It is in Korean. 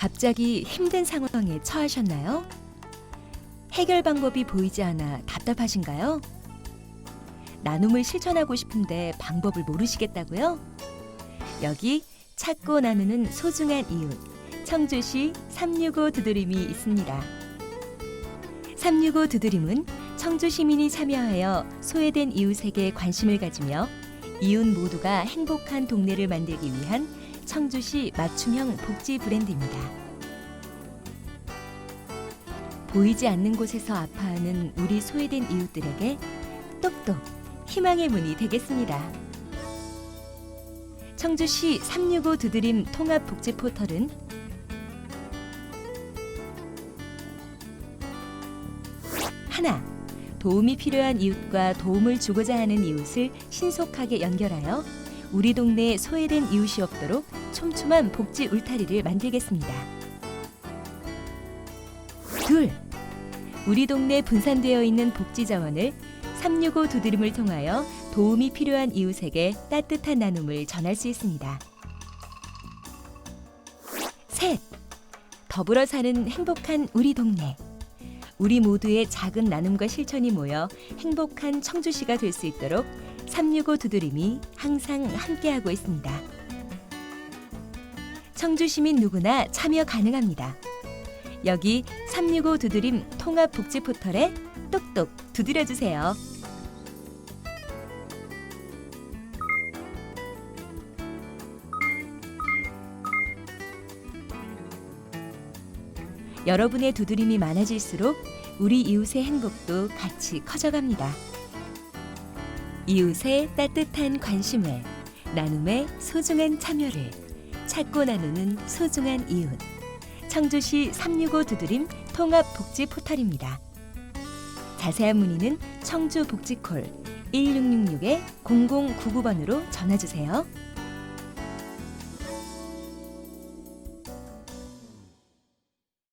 갑자기 힘든 상황에 처하셨나요? 해결 방법이 보이지 않아 답답하신가요? 나눔을 실천하고 싶은데 방법을 모르시겠다고요? 여기 찾고 나누는 소중한 이웃 청주시 365 두드림이 있습니다. 365 두드림은 청주 시민이 참여하여 소외된 이웃에게 관심을 가지며 이웃 모두가 행복한 동네를 만들기 위한 청주시 맞춤형 복지 브랜드입니다. 보이지 않는 곳에서 아파하는 우리 소외된 이웃들에게 똑똑 희망의 문이 되겠습니다. 청주시 365 두드림 통합 복지 포털은 하나 도움이 필요한 이웃과 도움을 주고자 하는 이웃을 신속하게 연결하여 우리 동네에 소외된 이웃이 없도록 촘촘한 복지 울타리를 만들겠습니다. 둘, 우리 동네 분산되어 있는 복지 자원을 365 두드림을 통하여 도움이 필요한 이웃에게 따뜻한 나눔을 전할 수 있습니다. 셋, 더불어 사는 행복한 우리 동네. 우리 모두의 작은 나눔과 실천이 모여 행복한 청주시가 될 수 있도록 365 두드림이 항상 함께하고 있습니다. 청주 시민 누구나 참여 가능합니다. 여기 365 두드림 통합 복지 포털에 똑똑 두드려 주세요. 여러분의 두드림이 많아질수록 우리 이웃의 행복도 같이 커져갑니다. 이웃의 따뜻한 관심을, 나눔의 소중한 참여를 찾고 나누는 소중한 이웃. 청주시 365 두드림 통합 복지 포털입니다. 자세한 문의는 청주 복지콜 1666에 0099번으로 전화 주세요.